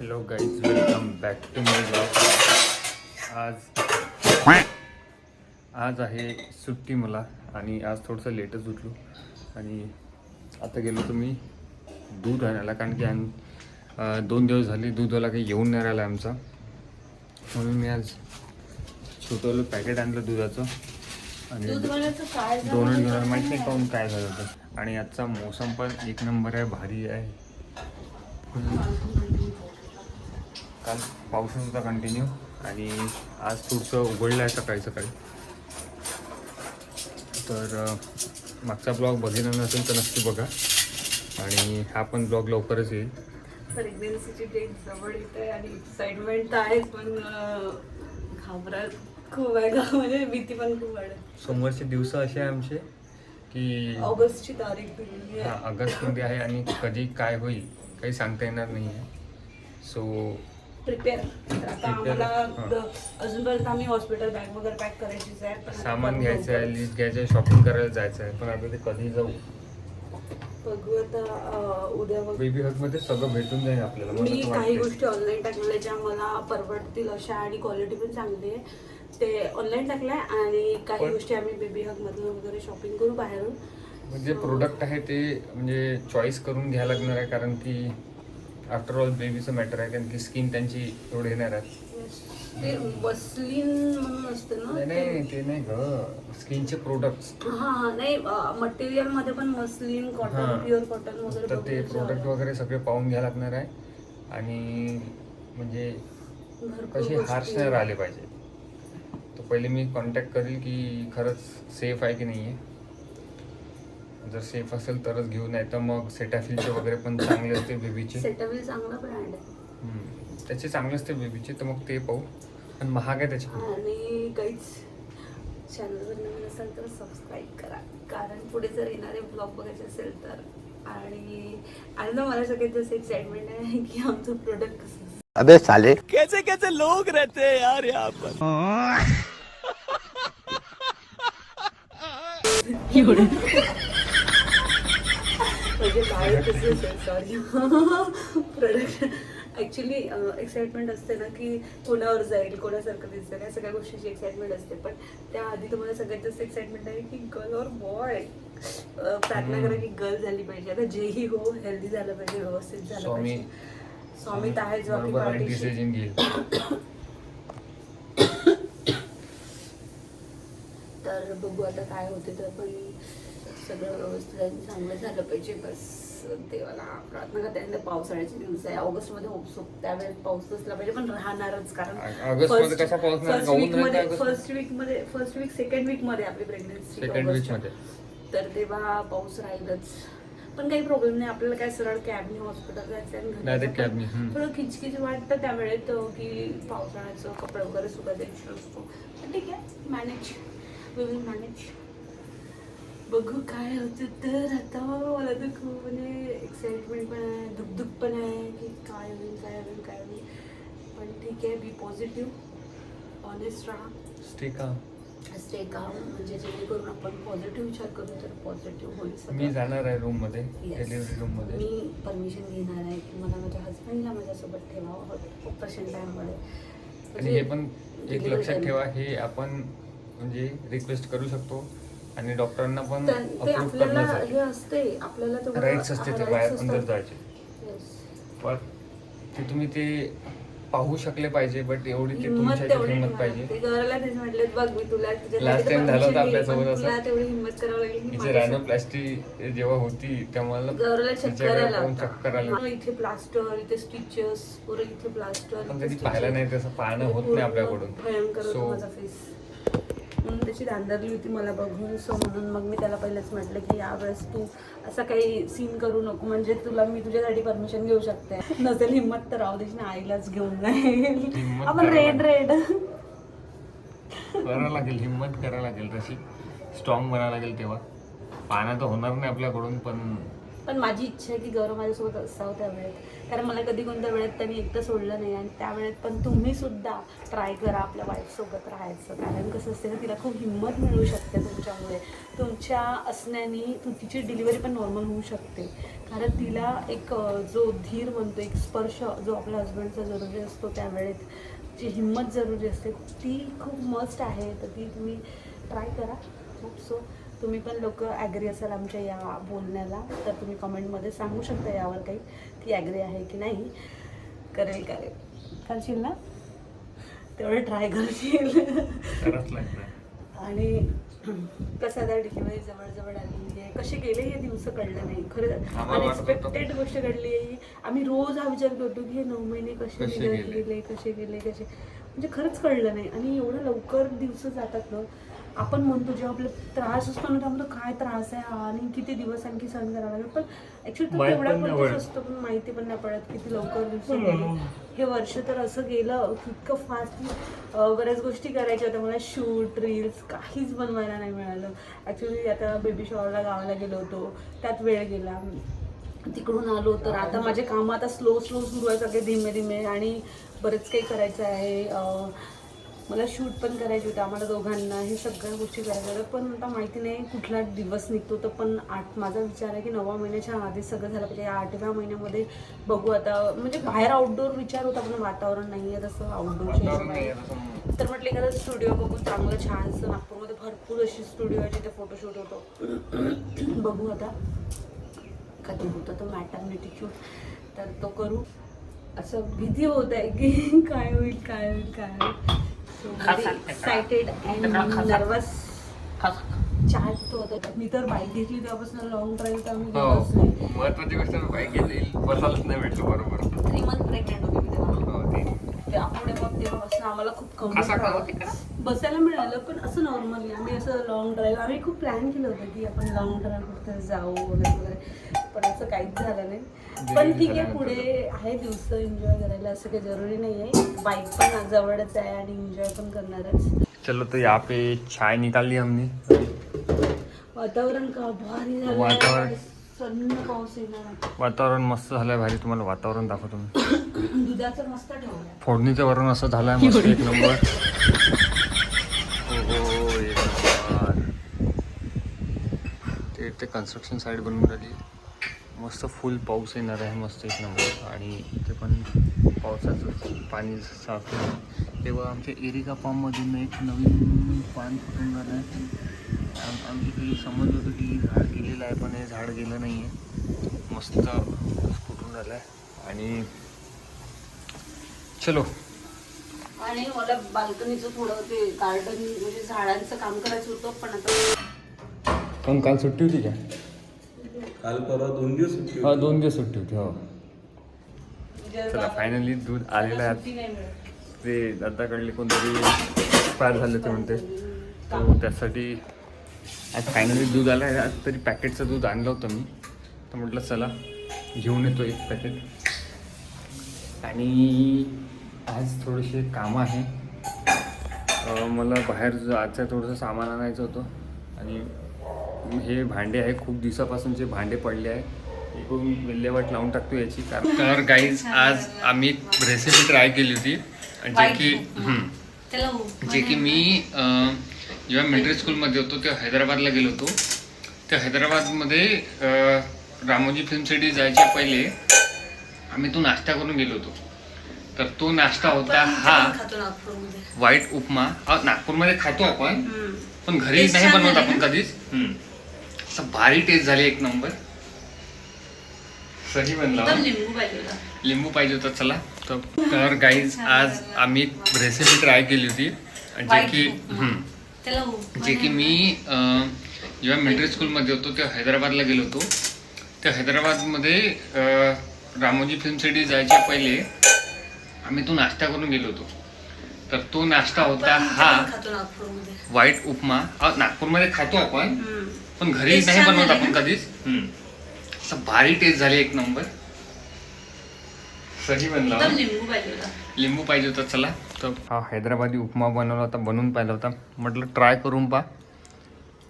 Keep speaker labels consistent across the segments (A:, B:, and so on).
A: Hello guys welcome back to my blog आज आज आहे सुट्टी मला आणि आज थोडंसं लेटच उठलो. आणि आता गेलो तुम्ही दूध आणायला कारण की आम- अं, दोन दिवस झाले दूधवाला काही येऊन नाही राहिला आमचा. म्हणून मी आज छोटं पॅकेट आणलं दुधाचं. आणि दोन दोन माहिती नाही. काहून काय झालं होतं. आणि आजचा मोसम पण एक नंबर आहे भारी आहे. काल पाऊसच होता कंटिन्यू आणि आज थोडंसं उघडलं आहे सकाळी सकाळी. तर मागचा ब्लॉग बघितला नसेल तर नक्की बघा. आणि हा पण ब्लॉग लवकरच येईल.
B: प्रेग्नन्सीची डेट जवळ येत आहे आणि एक्साइटमेंट तर आहेच पण अं, घाबरत खूप आहे. म्हणजे भीती पण खूप वाढत.
A: समोरचे दिवस असे आहे आमचे की
B: ऑगस्टची तारीख दिलेली
A: हा
B: आहे
A: ऑगस्टमध्ये आहे आणि कधी काय होईल काही सांगता येणार नाही आहे सो
B: प्रिपेअर आता
A: Prepare,
B: आम्हाला. द- अजूनपर्यंत आम्ही हॉस्पिटल बॅग वगैरे पॅक करायचीच आहे. पण
A: सामान
B: आता
A: घ्यायचं आहे. लिस्ट घ्यायचं आहे शॉपिंग करायला जायचं आहे. पण आता ते कधी जाऊ?
B: बघू आता अं, उद्या बघ.
A: बेबी हगमध्ये सगळं भेटून जाईल आपल्याला. मला
B: मी
A: तर
B: काही
A: वाटतंय.
B: गोष्टी ऑनलाईन टाकलेल्या ज्या मला परवडतील अशा आणि क्वालिटी पण चांगली आहे. ते ऑनलाईन टाकलंय आणि काही
A: पण-
B: गोष्टी आम्ही बेबी हग मधून वगैरे शॉपिंग करू बाहेरून.
A: म्हणजे
B: So,
A: प्रोडक्ट आहे ते म्हणजे चॉईस करून घ्यायला लागणार आहे कारण की आफ्टर ऑल बेबीचं मॅटर आहे कारण की स्किन त्यांची एवढे येणार आहे.
B: ते वसलीन म्हणून असते ना
A: नाही नाही ते. नाही ग. स्किनचे प्रोडक्ट
B: हा हा नाही मटेरियलमध्ये पण मसलिन
A: हा.
B: कॉटन प्युअर कॉटन वगैरे
A: तर ते प्रोडक्ट वगैरे सगळे पाहून घ्यायला लागणार आहे. आणि म्हणजे
B: भरपूर
A: कसे
B: गोष्टी.
A: हार्श नाही राहिले पाहिजे. तर पहिले मी कॉन्टॅक्ट करेल की खरंच सेफ आहे की नाही आहे जर सेफ असेल तरच घेऊ नाही तर मग सेटाफिलचे वगैरे पण चांगले असते बेबीचे
B: सेटाविल चांगला ब्रँड आहे.
A: हम्म. त्याचे चांगले असते बेबीचे तर मग ते पाहू. पण महाग आहे त्याचे.
B: आणि काहीच चॅनलवर नवीन असाल तर सबस्क्राईब करा. कारण पुढे जर येणारे ब्लॉग बघायचे असेल तर आणि आणि ना मला सगळ्यात जास्त एक्साइटमेंट आहे की आमचं प्रोडक्ट कसं असेल.
C: अबे साले.
D: कैसे कैसे लोग रहते हैं यार यहाँ पर?
B: म्हणजे काय सॉरी ॲक्च्युली एक्साइटमेंट असते ना की कोणावर जाईल कोणासारखं दिसेल या सगळ्या गोष्टीची एक्साइटमेंट असते. पण त्याआधी तुम्हाला सगळ्यात जास्त एक्साइटमेंट आहे की गर्ल और बॉय प्रार्थना करा की गर्ल झाली पाहिजे. आता जेही हो हेल्दी झालं पाहिजे व्यवस्थित झालं पाहिजे. स्वामी आहे जो आपली तर बघू आता काय होते तर पण सगळं व्यवस्थित चांगलं झालं पाहिजे बस. देवाला प्रार्थना करते. पावसाळ्याचे दिवस आहे. ऑगस्टमध्ये होपसो त्यावेळेस पाऊस नसला पाहिजे पण राहणारच. कारण
A: कसा पाऊस?
B: फर्स्ट वीकमध्ये
A: ऑगस्ट.
B: फर्स्ट वीकमध्ये फर्स्ट वीक सेकंड वीकमध्ये आपली प्रेग्नन्सी
A: सेकंड वीकमध्ये
B: तर तेव्हा पाऊस राहीलच. पण काही प्रॉब्लेम नाही. आपल्याला काय सरळ कॅबने हॉस्पिटल जायचं. थोडं किचकिच वाटतं त्या वेळेत अं, की पावसाळ्याचं कपडे वगैरे सुद्धा द्यायचे असतो पण ठीक आहे. मॅनेज वी विल मॅनेज बघू काय होतं तर आता मला तर खूप म्हणजे एक्साइटमेंट पण आहे दुःख पण आहे की काय होईल काय होईल काय होईल. पण ठीक आहे बी पॉझिटिव्ह ऑनेस्ट राहा.
A: स्टे का
B: स्टे काम म्हणजे जेणेकरून आपण पॉझिटिव्ह विचार करू तर पॉझिटिव्ह होईल सगळं.
A: मी जाणार आहे
B: रूममध्ये.
A: डिलिव्हरी रूममध्ये.
B: मी परमिशन घेणार आहे की मला माझ्या हस्बंडला माझ्यासोबत ठेवावं ऑपरेशन टाईममध्ये
A: आणि हे पण एक लक्षात ठेवा हे आपण म्हणजे रिक्वेस्ट करू शकतो. आणि डॉक्टरांना पण
B: ते
A: अप्रूव्ह
B: आपल्याला हे
A: करण्यासाठी
B: असते आपल्याला तेवढं-
A: राईट्स असते ते
B: rights
A: बाहेर
B: असतात.
A: अंदर जायचे
B: Yes.
A: पण ते तुम्ही ते पाहू शकले पाहिजे बट एवढी ते तुमच्या
B: तेवढी
A: हिंमत
B: ठेवा.
A: पाहिजे
B: ते घराला तेच म्हटले बघ मी तुला तुझ्या
A: Last time झालं होतं आपल्यासोबत असं.
B: तुला तेवढी हिंमत करावं लागेल की
A: हिचे
B: माझ्यासोबत-
A: रॅनोप्लास्टी जेव्हा होती तेव्हा मला
B: चक्कर आला
A: पाहून
B: होता.
A: चक्कर आले
B: इथे प्लास्टर इथे स्टिचेस पुरे इथे प्लास्टर
A: पण कधी पाहिलं नाही तसं पाहणं होत नाही आपल्याकडून
B: भयंकर होता
A: So,
B: माझा फेस म्हणून त्याची धांदरली होती मला बघून. सो म्हणून मग मी त्याला पहिलेच म्हटलं की यावेळेस तू असं काही सीन करू नको. म्हणजे तुला मी तुझ्यासाठी परमिशन घेऊ शकते. नसेल हिंमत तर राहू देश ना आईलाच घेऊन जाईल. आपण रेड रेड
A: करावं लागेल हिंमत करावं लागेल. तशी स्ट्रॉंग बनावं लागेल तेव्हा. पाहणं तर होणार नाही आपल्याकडून पण
B: पण माझी इच्छा आहे की गौरव माझ्यासोबत असावं त्या वेळेत कारण मला कधी कोणत्या वेळेत त्यांनी एकटं सोडलं नाही आणि त्या वेळेत पण तुम्ही सुद्धा ट्राय करा आपल्या वाईफसोबत राहायचं. कारण कसं असते ना तिला खूप हिंमत मिळू शकते तुमच्यामुळे. तुमच्या असण्याने तू तिची डिलिव्हरी पण नॉर्मल होऊ शकते. कारण तिला एक जो धीर म्हणतो एक स्पर्श जो आपल्या हस्बंडचा जरुरी असतो त्यावेळेत जी हिंमत जरुरी असते ती खूप मस्ट आहे. तर ती तुम्ही ट्राय करा. खूप सो तुम्ही पण लोक ॲग्री असाल आमच्या या बोलण्याला तर तुम्ही कमेंटमध्ये सांगू शकता यावर काही की ॲग्री आहे की नाही. करेल करेल. करशील ना? तेवढं ट्राय करशील. आणि कसं आता डिलिव्हरी जवळजवळ आली. आहे कसे गेले हे दिवस कळलं नाही. खरं. अनएक्सपेक्टेड गोष्ट घडली आहे आम्ही रोज हा विचार करतो की हे नऊ महिने कसे?
A: गेले?
B: कसे गेले कसे? म्हणजे खरंच कळलं नाही. आणि एवढं लवकर दिवस जातात ना आपण म्हणतो जेव्हा आपला त्रास असतो ना म्हणतो काय त्रास आहे हा? आणि किती दिवस आणखी सहन करावा लागेल? पण ऍक्च्युली तो
A: माहीत
B: तेवढ्या
A: पण.
B: असतो पण माहिती पण नाही पडत किती लवकर दिवस गेले हे वर्ष तर असं गेलं इतकं फास्ट बऱ्याच गोष्टी करायच्या होत्या. मला शूट रील्स काहीच बनवायला नाही मिळालं. ॲक्च्युली आता बेबी शॉवरला गावाला गेलो होतो. त्यात वेळ गेला. तिकडून आलो तर आता माझे कामं आता स्लो स्लो सुरू आहे सगळे धीमे धीमे. आणि बरेच काही करायचं आहे. मला शूट पण करायचे होते आम्हाला दोघांना हे सगळ्या गोष्टी करायच्या होत्या. पण आता माहिती नाही कुठला दिवस निघतो. तर पण आठ माझा विचार आहे की नववा महिन्याच्या आधीच सगळं झालं पाहिजे. या आठव्या महिन्यामध्ये बघू आता. म्हणजे बाहेर आउटडोर विचार होता पण वातावरण नाही आहे तसं. आउटडोर. तर म्हटलं एखादा स्टुडिओ बघू चांगलं छानसं. नागपूरमध्ये भरपूर अशी स्टुडिओ आहे जिथे फोटोशूट होतो. बघू आता. कधी होतं तो मॅटर्निटी शूट तर तो करू. असं भीती होत आहे की काय होईल काय होईल काय होईल. एक्सायटेड अँड नर्वस चार तो होता मी तर बाईक घेतली तेव्हापासून लॉंग ड्राईव्ह तर आम्ही गेलोच
A: हो महत्वाची गोष्ट बाईक घेतली बसायलाच नाही भेटलं बरोबर.
B: थ्री मंथ प्रेग्नेंट होती. मी
A: ते
B: त्यामुळे मग तेव्हापासून आम्हाला खूप
A: असा का
B: कम्फर्ट
A: होती?
B: बसायला मिळालं पण असं नॉर्मली आम्ही असं लॉंग ड्राईव्ह आम्ही खूप प्लॅन केलं होतं की आपण लॉंग ड्राईव्ह कुठे जाऊ वगैरे वगैरे. पण असं काहीच झालं नाही. पण ठीक आहे पुढे आहे दिवस एन्जॉय करायला असं काही जरुरी नाही आहे बाईक पण जवळच आहे आणि एन्जॉय पण करणारच.
A: चलो तो यहाँ पे चाय निकाली हमने.
B: वातावरण का भारी झालं
A: वातावरण.
B: सन्न पाऊस येणार आहे.
A: वातावरण मस्त झालंय भारी तुम्हाला वातावरण दाखवतो मी.
B: दुधाचं मस्त ठेवलं
A: फोडणीचं वरण असं झालंय मस्त एक नंबर. हो हो एक नंबर. ते ते कन्स्ट्रक्शन साईड बनवून राहिली. मस्त फुल पाऊस येणार आहे मस्त एक नंबर. आणि इथे पण पावसाचं पाणी साफ. तेव्हा आमच्या एरिका पाममधून एक नवीन पान फुटून झालं आहे आमची काही समज होतं की झाड गेलेलं आहे पण हे झाड गेलं नाही आहे मस्त फुटून झालं आहे आणि चलो.
B: आणि मला बाल्कनीचं थोडं ते गार्डन म्हणजे झाडांचं काम करायचं होतं पण आता
A: पण काल सुट्टी होती का?
C: काल परवा दोन दिवस सुट्टी
A: हा
C: होती.
A: दोन दिवस सुट्टी होती हो. चला फायनली दूध आलेलं आहे.
B: सुट्टी नाही मिळत.
A: ते दादाकडले कोणतरी एक्सपायर झाले ते म्हणते. तर त्यासाठी आज फायनली दूध आलं आहे. आज तरी पॅकेटचं दूध आणलं होतं मी. तर म्हटलं चला घेऊन येतो एक पॅकेट आणि आज थोडेसे कामं आहे. मला बाहेर जायचं थोडंसं सामान आणायचं होतं. आणि हे भांडे आहे. खूप दिवसापासूनचे भांडे पडले आहे. एकूण विल्हेवाट लावून टाकतो याची. कारण तर गाईज आज आम्ही एक रेसिपी ट्राय केली होती. जे की जे की मी जेव्हा मिलिटरी स्कूलमध्ये होतो तेव्हा हैदराबादला गेलो होतो. त्या हैदराबादमध्ये रामोजी फिल्म सिटी जायच्या पहिले आम्ही तो नाश्ता करून गेलो होतो. तर तो नाश्ता होता हा व्हाईट उपमा. नागपूरमध्ये खातो आपण. पण घरी नाही बनवत आपण? कधीच. असं भारी टेस्ट झाली एक नंबर सही बनला
B: लिंबू पाहिजे होता
A: चला. तर गाईज आज आम्ही रेसिपी ट्राय केली होती. जे की जे की मी जेव्हा मिलिटरी स्कूलमध्ये होतो तेव्हा हैदराबादला गेलो होतो. त्या हैदराबादमध्ये रामोजी फिल्म सिटी जायच्या पहिले आम्ही तो नाश्ता करून गेलो होतो. तर तो नाश्ता होता हा व्हाईट उपमा. नागपूरमध्ये खातो आपण. पण घरी नाही बनवत आपण? कधीच. असं भारी टेस्ट झाली एक नंबर सही बनला.
B: एकदम. लिंबू पाहिजे होता.
A: चला. तर हा हैदराबादी उपमा बनवला होता बनवून पाहिला होता. म्हटलं ट्राय करून पा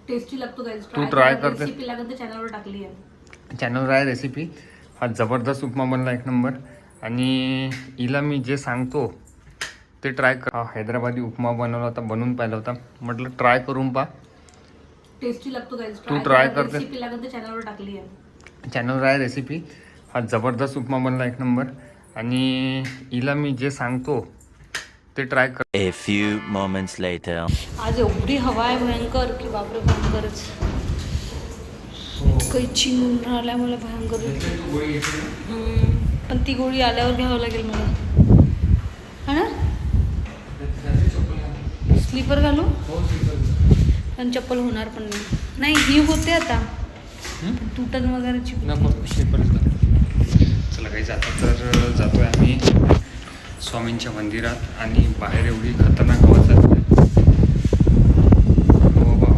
B: टेस्टी लागतो.
A: तू
B: करा.
A: करते?
B: चॅनलवर टाकली आहे.
A: चॅनल आहे रेसिपी हा जबरदस्त उपमा बनला एक नंबर आणि हिला मी जे सांगतो ते ट्राय कर. हा हैदराबादी उपमा बनवला होता बनवून पाहिला होता. म्हटलं ट्राय करून पहा.
B: टेस्टी लागतो
A: तू try करते?
B: रेसिपी लागत चॅनलवर टाकली आहे.
A: चॅनलवर आहे रेसिपी हा जबरदस्त उपमा बनला एक नंबर आणि हिला मी जे सांगतो ते ट्राय कर.
D: A few moments later.
B: आज एवढी हवा आहे भयंकर की बापरे भयंकरच. कैची म्हणून आल्यामुळे भयंकर हम्म. पण ती गोळी आल्यावर घ्यावं लागेल मला. हा ना? स्लीपर घालू? पण चप्पल होणार पण नाही. नाही ही होते आता. तुटन वगैरेची.
A: नको सकाळी चला जाता तर जातोय आम्ही स्वामींच्या मंदिरात आणि बाहेर एवढी खतरनाक हवा हो, हो.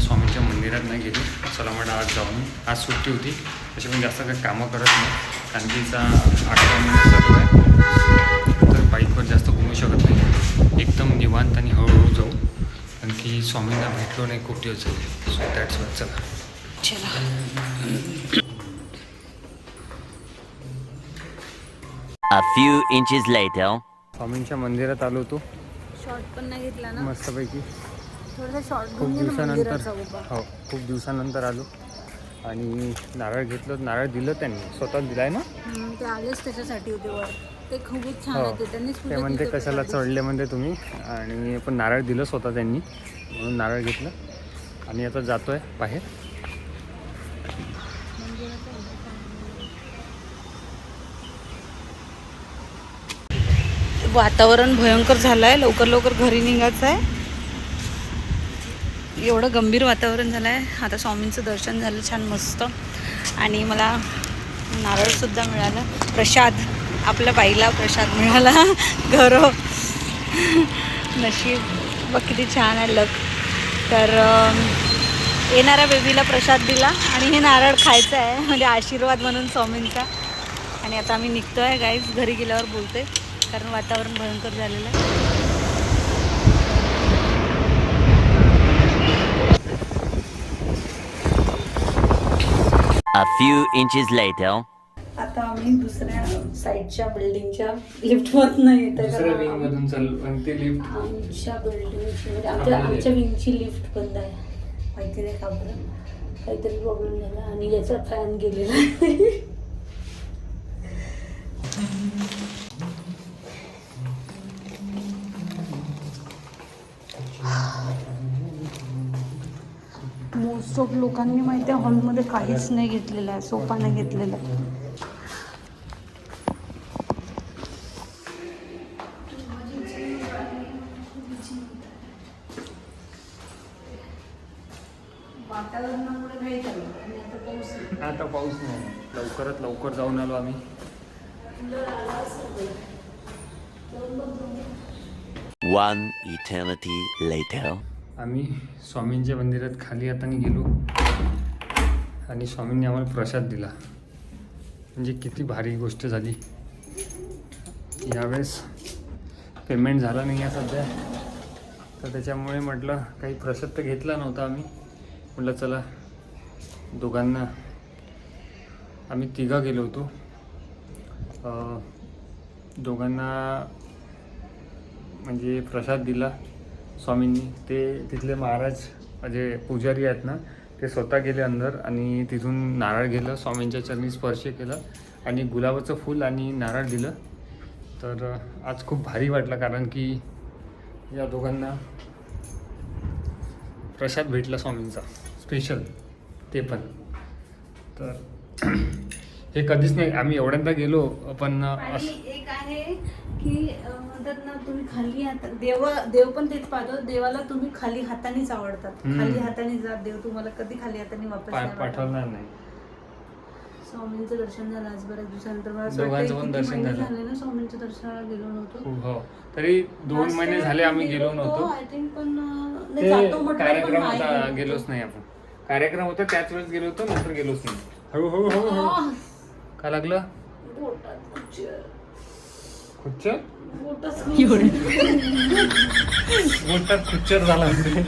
A: स्वामीच्या मंदिरात नाही गेलो. चला म्हटलं आज जाऊन. आज सुट्टी होती. तशी पण जास्त काही कामं करत नाही. कारण की तिचा आठवा महिना चालू आहे. तर बाईकवर जास्त घुमू शकत नाही. एकदम निवांत आणि हळूहळू जाऊ. कारण की स्वामींना भेटलो नाही खूप दिवस झाले सो दॅट्स वाय चला.
D: A few inches later.
A: स्वामींच्या मंदिरात आलो होतो.
B: शॉर्ट पण नाही घेतला ना.
A: मस्तपैकी. खूप दिवसानंतर हो खूप दिवसानंतर आलो. आणि नारळ घेतलं नारळ दिलं त्यांनी. स्वतः दिलाय ना?
B: ते आलेच त्याच्यासाठी होते वर. ते खूपच छान
A: हो. ते म्हणते कशाला. चढले म्हणते तुम्ही. आणि पण नारळ दिलं स्वतः त्यांनी. म्हणून नारळ घेतलं. आणि आता जातोय बाहेर.
B: वातावरण भयंकर झालं आहे लवकर लवकर घरी निघायचं आहे एवढं गंभीर वातावरण झालं आहे आता स्वामींचं दर्शन झालं छान मस्त. आणि मला नारळसुद्धा मिळालं. प्रसाद आपल्या बाईला प्रसाद मिळाला. घरो नशीब. बघ किती छान आहे लक. तर येणाऱ्या बेबीला प्रसाद दिला आणि हे नारळ खायचं आहे. म्हणजे आशीर्वाद म्हणून स्वामींचा. आणि आता आम्ही निघतो आहे गाईज घरी गेल्यावर बोलते कारण वातावरण भयंकर झालेलं आहे.
D: A few inches later.
B: आता आम्ही दुसऱ्या साईडच्या बिल्डिंगच्या लिफ्टमधनं येत
A: दुसऱ्या विंग मधून चालू आणि ते लिफ्ट
B: आमच्या बिल्डिंगची म्हणजे आमच्या आमच्या विंगची लिफ्ट बंद आहे. माहिती नाही का बरं काहीतरी प्रॉब्लेम झाला आणि याचा फॅन गेलेला आहे. ऑफ लोकांनी माहिती आहे हॉलमध्ये काहीच नाही घेतलेलं आहे सोफा नाही घेतलेला आहे. आता पाऊस
A: नाही. लवकरात लवकर जाऊन आलो आम्ही.
D: One eternity later.
A: आम्ही स्वामींच्या मंदिरात खाली हाताने गेलो आणि स्वामींनी आम्हाला प्रसाद दिला. म्हणजे किती भारी गोष्ट झाली. यावेळेस पेमेंट झाला नाही आहे सध्या. तर त्याच्यामुळे म्हटलं काही प्रसाद तर घेतला नव्हता आम्ही. म्हटलं चला दोघांना आम्ही तिघा गेलो होतो. दोघांना म्हणजे प्रसाद दिला. स्वामींनी ते तिथले महाराज जे पुजारी आहेत ना ते स्वतः गेले अंदर आणि तिथून नारळ गेलं स्वामींच्या चरणी स्पर्श केलं आणि गुलाबाचं फूल आणि नारळ दिलं. तर आज खूप भारी वाटलं कारण की या दोघांना प्रसाद भेटला स्वामींचा. स्पेशल ते पण. तर हे कधीच नाही आम्ही एवढ्यांदा गेलो पण असं
B: एक आहे की म्हणतात ना तुम्ही खाली हात देव देव पण तेच पाहतो. देवाला तुम्ही खाली हातानेच आवडतात.
A: हम्म.
B: खाली हाताने जात देव तुम्हाला कधी खाली हाताने वापस
A: पा
B: नाही पाठवणार.
A: पाठवणार नाही.
B: स्वामींचं दर्शन झालं आज बऱ्याच दिवसानंतर. मला असं
A: दोघांचं
B: वाटतंय
A: पण
B: किती
A: दर्शन
B: महिने
A: झालं.
B: झाले ना स्वामींच्या दर्शनाला गेलो नव्हतो.
A: खूप हो. तरी दोन महिने झाले आम्ही गेलो नव्हतो.
B: आय थिंक पण अं, नाही,
A: ते
B: जातो म्हटलं पण
A: कार्यक्रम
B: नाही
A: होता
B: गेलो.
A: गेलोच नाही आपण. कार्यक्रम होता त्याच वेळेस गेलो होतो नंतर गेलोच नाही. हळू हळू हळू हळू
B: आह,
A: काय लागलं?
B: पोटात.
A: खुच्च
B: फोटोच
A: मोठा पिक्चर झाला म्हणजे?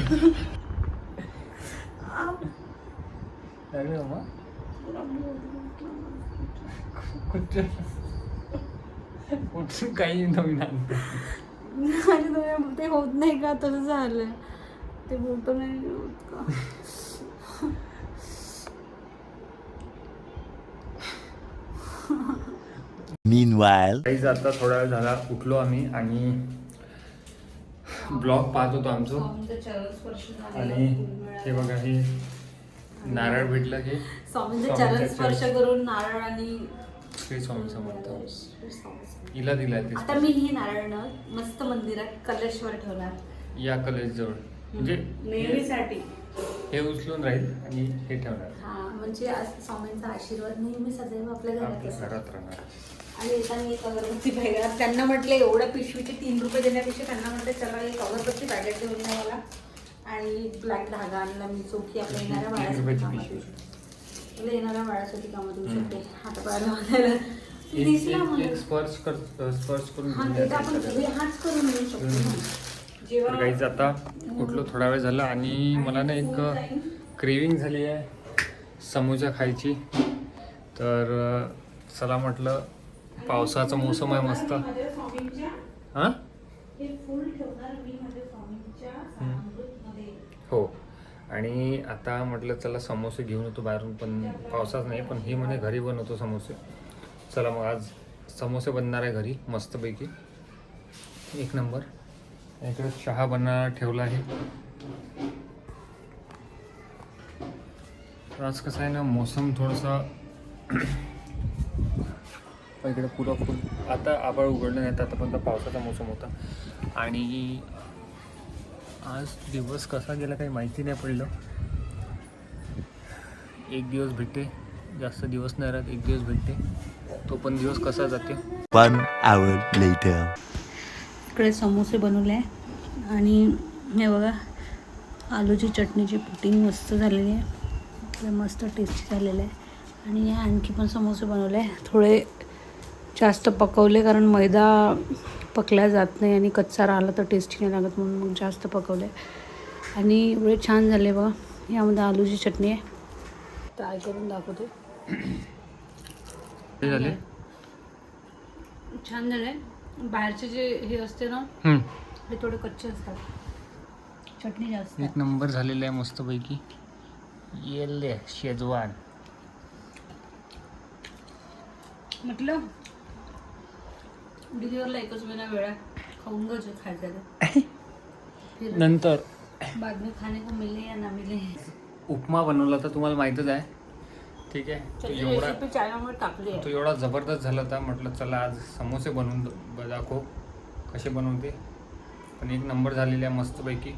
A: कुठून काही नवीन
B: ते होत नाही का? तसं झालं. ते फोटो नाही होत का?
D: Meanwhile.
A: काहीच आता थोडा वेळ झाला उठलो आम्ही आणि ब्लॉग पाहत होतो आमचं आणि. हे बघा हे नारळ भेटलं हे
B: चरण स्पर्श. करून नारळ आणि
A: श्री स्वामी समर्थ. हिला दिलाय
B: आता
A: ते
B: मी ही नारळ ना मस्त मंदिरात कलशवर ठेवणार
A: या कॉलेज जवळ म्हणजे
B: नेहमीसाठी
A: हे उचलून राहील आणि हे ठेवणार
B: हा म्हणजे आज स्वामींचा आशीर्वाद नेहमी सदैव आपल्या. घरात
A: राहणार
B: आणि येताना एक अगरबत्ती पाहिजे त्यांना म्हटलं एवढ्या पिशवीचे तीन रुपये देण्यापेक्षा त्यांना म्हटलं चला एक अगरबत्ती पॅकेट देऊन द्या मला. आणि ब्लॅक धागा आणला मी चोखी आपल्या येणाऱ्या बाळासाठी कामात. येऊ मला येणाऱ्या बाळासाठी कामात येऊ. शकते. हाता पायाला बांधायला
A: एक
B: दिसला
A: एक-
B: मला.
A: एक स्पर्श कर स्पर्श करून
B: हा
A: घेऊन
B: ते तर
A: जायचं
B: आपण
A: सगळं.
B: सगळे हाच करून मिळू शकतो ना.
A: तर
B: जेव्हा
A: काहीच आता उठलो थोडा वेळ झाला आणि मला ना एक क्रेविंग झाली आहे. समोसा खायची. तर चला म्हटलं पावसाचा मोसम आहे मस्त. हां?
B: हो.
A: आणि आता म्हटलं चला समोसे घेऊन येतो बाहेरून पण पावसाच नाही पण ही म्हणे घरी बनवतो समोसे. चला मग आज समोसे बनणार आहे घरी मस्तपैकी. एक नंबर. इकडे चहा बना ठेवला आहे. तर आज कसं आहे ना मोसम थोडंसं इकडे पुरं फुल. आता आभाळ उघडलं नाही तर आतापर्यंत पावसाचा मोसम होता. आणि आज दिवस कसा गेला काही माहिती नाही पडलं. एक दिवस भेटते जास्त दिवस नाही राहत एक दिवस भेटते. तो पण दिवस कसा जाते.
D: One hour later.
B: इकडे समोसे बनवले आहे. आणि हे बघा आलूची चटणीची पुटिंग मस्त झालेली आहे. इकडे मस्त टेस्टी झालेलं आहे. आणि हे आणखी पण समोसे बनवले आहे. थोडे जास्त पकवले कारण मैदा पकला जात नाही आणि कच्चा राहिला तर टेस्टी नाही लागत म्हणून मग जास्त पकवले. आणि एवढे छान झाले बघा. यामध्ये आलूची चटणी आहे. ट्राय करून दाखवते.
A: झाले?
B: छान झाले. बाहेरचे जे हे असते ना. हे थोडे कच्चे असतात. चटणी जास्त
A: एक नंबर झालेला आहे मस्तपैकी. येले शेजवान.
B: म्हटलं डिलिव्हरला एकच महिना वेळा खाऊन गज खायचं
A: नंतर.
B: बाद में खाने को मिले या ना मिले.
A: उपमा बनवला तर तुम्हाला माहीतच आहे. ठीक आहे. तो एवढा
B: टाकली
A: तो एवढा जबरदस्त झाला होता. म्हटलं चला आज समोसे बनवून दाखव. कसे बनवते? पण एक नंबर झालेले आहे मस्तपैकी.